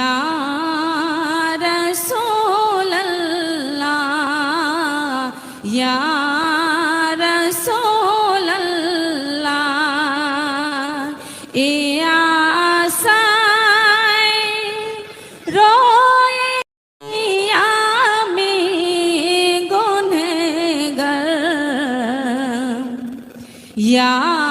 ইয়া রাসূলুল্লাহ ইয়া রাসূলুল্লাহ এ আশায় রয়ে আমি গুনেগার ইয়া রাসূলুল্লাহ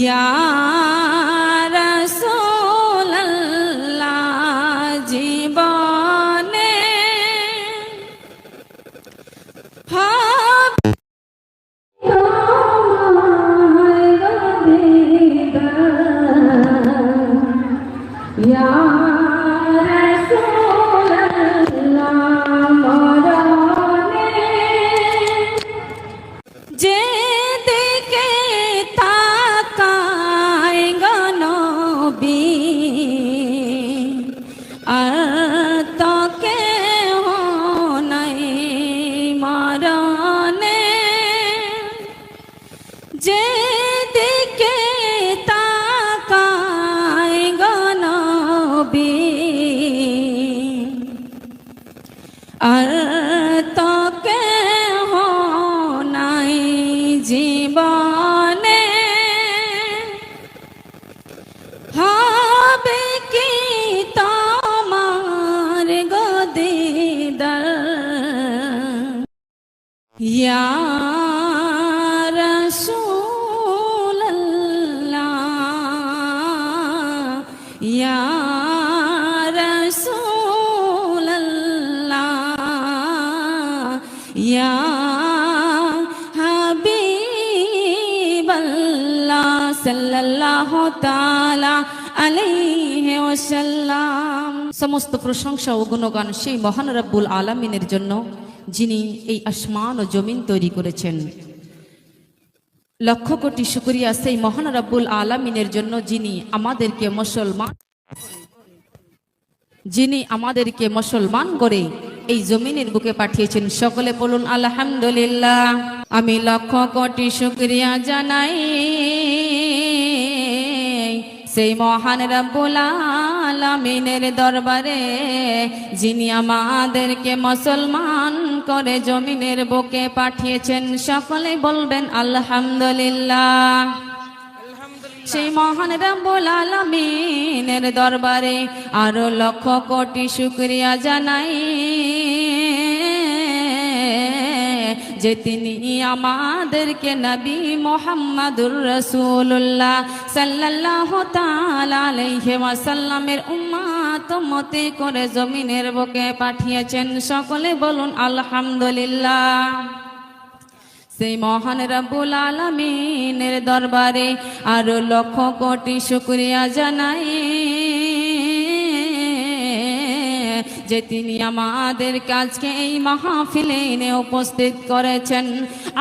ইয়া যেদিকে তাকায় গনবী আর তকে নাই জীবনে হবে কি তোমার গদিদার? ইয়া ইয়া সমস্ত প্রশংসা ও গুণগান সেই মহান রব্বুল আলামিনের জন্য, যিনি এই আসমান ও জমিন তৈরি করেছেন। লক্ষ কোটি শুকরিয়া সেই মহান রব্বুল আলামিনের জন্য, যিনি আমাদেরকে মুসলমান যিনি আমাদেরকে মুসলমান করে এই জমিনের বুকে পাঠিয়েছেন। সকলে বলুন, আলহামদুলিল্লাহ। আমি লক্ষ কোটি শুকরিয়া জানাই। সেই মহান রব্বুল দরবারে, যিনি আমাদেরকে মুসলমান করে জমিনের বুকে পাঠিয়েছেন, সকলে বলবেন, আলহামদুলিল্লাহ। সেই মহান রব্বুল আলামিনের দরবারে আরও লক্ষ কোটি শুকরিয়া জানাই। যে তিনি আমাদেরকে নবী মোহাম্মদুর রসুল্লাহ আলাইহি ওয়াসাল্লামের উম্মাত মতে করে জমিনের বুকে পাঠিয়েছেন। সকলে বলুন, আলহামদুলিল্লাহ। সেই মহান রব্বুল আলমিনের দরবারে আরও লক্ষ কোটি শুক্রিয়া জানাই। যে তিনি আমাদের কাজকে এই মাহফিলে এনে উপস্থিত করেছেন।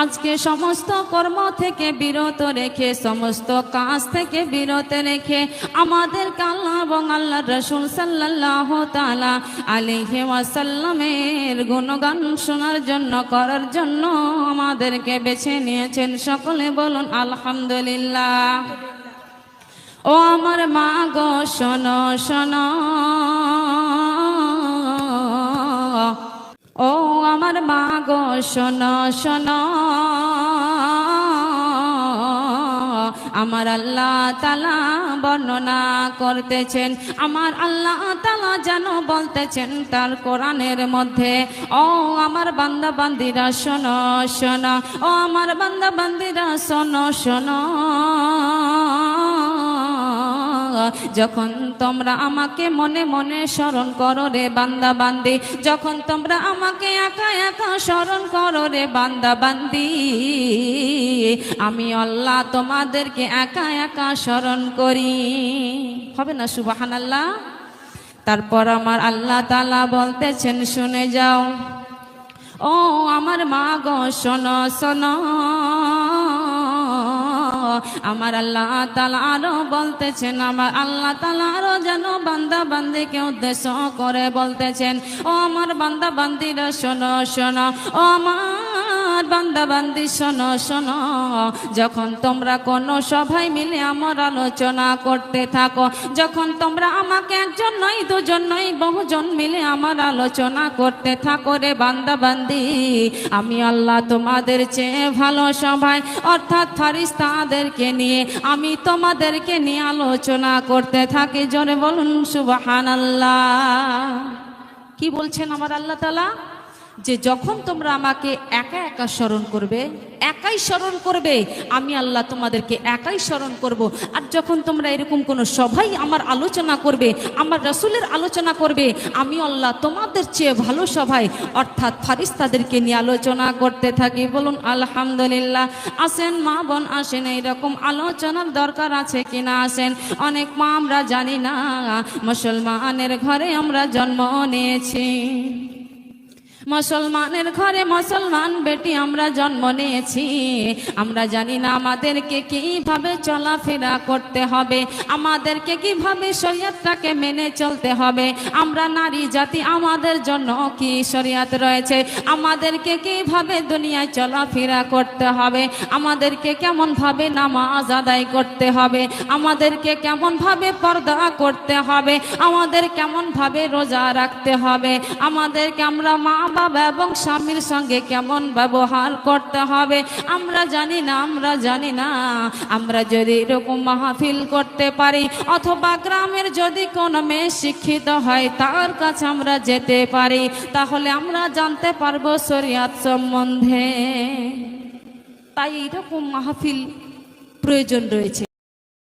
আজকে সমস্ত কর্ম থেকে বিরত রেখে, সমস্ত কাজ থেকে বিরত রেখে আমাদের আল্লাহ এবং আল্লাহ রসুল সাল্লাহ তালা আলিহে ওয়াসাল্লামের গুণগান শোনার জন্য, করার জন্য আমাদেরকে বেছে নিয়েছেন। সকলে বলুন, আলহামদুলিল্লাহ। ও আমার মা গো, শোনো শোনো। আমার মা গো, শোনো শোনো। আমার আল্লাহ তালা বর্ণনা করতেছেন। আমার আল্লাহ তালা যেন বলতেছেন তার কোরআনের মধ্যে। ও আমার বান্দা বান্দিরা, শোনো শোনো। ও আমার বান্দা বান্দিরা, শোনো শোনো। যখন তোমরা আমাকে মনে মনে স্মরণ করো রে বান্দা বান্দি, যখন তোমরা আমাকে একা একা স্মরণ করো রে বান্দা বান্দি, আমি আল্লাহ তোমাদেরকে একা একা স্মরণ করি। হবে না সুবাহান আল্লাহ তারপর আমার আল্লাহ তালা বলতেছেন, শুনে যাও। ও আমার মা গো, শোনো শোনো। আমার আল্লাহ তালা আরও বলতেছেন, আমার আল্লাহ তালা আরও যেন বান্দা বান্দিকে উদ্দেশ্য করে বলতেছেন, ও আমার বান্দা বান্দিরা শোনো শোনো, ও আমার বান্দা বান্দি, শোনো শোনো। যখন তোমরা কোনো সভায় মিলে আমার আলোচনা করতে থাকো, যখন তোমরা আমাকে একজন নয় দুজন নয় বহুজন মিলে আমার আলোচনা করতে থাকো রে বান্দা বান্দি, আমি আল্লাহ তোমাদের চেয়ে ভালো সভায়, অর্থাৎ ফারিস্তাদেরকে নিয়ে, আমি তোমাদেরকে নিয়ে আলোচনা করতে থাকি। জোরে বলুন সুবাহান আল্লাহ কি বলছেন আমার আল্লাহ তালা যে যখন তোমরা আমাকে একা একা স্মরণ করবে, একাই স্মরণ করবে, আমি আল্লাহ তোমাদেরকে একাই স্মরণ করব। আর যখন তোমরা এরকম কোনো সভাই আমার আলোচনা করবে, আমার রসুলের আলোচনা করবে আমি আল্লাহ তোমাদের চেয়ে ভালো সভায়, অর্থাৎ ফারিস্তাদেরকে নিয়ে আলোচনা করতে থাকি। বলুন, আলহামদুলিল্লাহ, আসেন মা বোন, আসেন, এইরকম আলোচনার দরকার আছে কিনা? আসেন, অনেক মা আমরা জানি না, মুসলমানের ঘরে আমরা জন্ম নিয়েছি। মুসলমানের ঘরে মুসলমান বেটি আমরা জন্ম নিয়েছি। আমরা জানি না আমাদেরকে কীভাবে চলাফেরা করতে হবে। আমাদেরকে কীভাবে শরীয়তটাকে মেনে চলতে হবে। আমরা নারী জাতি, আমাদের জন্য কি শরীয়ত রয়েছে? আমাদেরকে কীভাবে দুনিয়ায় চলাফেরা করতে হবে? আমাদেরকে কেমন ভাবে নামাজ আদায় করতে হবে? আমাদেরকে কেমন ভাবে পর্দা করতে হবে? আমাদের কেমন ভাবে রোজা রাখতে হবে? আমাদেরকে আমরা মা বাবা এবং স্বামীর সঙ্গে কেমন ব্যবহার করতে হবে? আমরা জানি না, আমরা জানি না। আমরা যদি এরকম মাহফিল করতে পারি, অথবা গ্রামের যদি কোনো মেয়ে শিক্ষিত হয়, তার কাছে আমরা যেতে পারি, তাহলে আমরা জানতে পারব শরিয়াত সম্বন্ধে। তাই এরকম মাহফিল প্রয়োজন রয়েছে।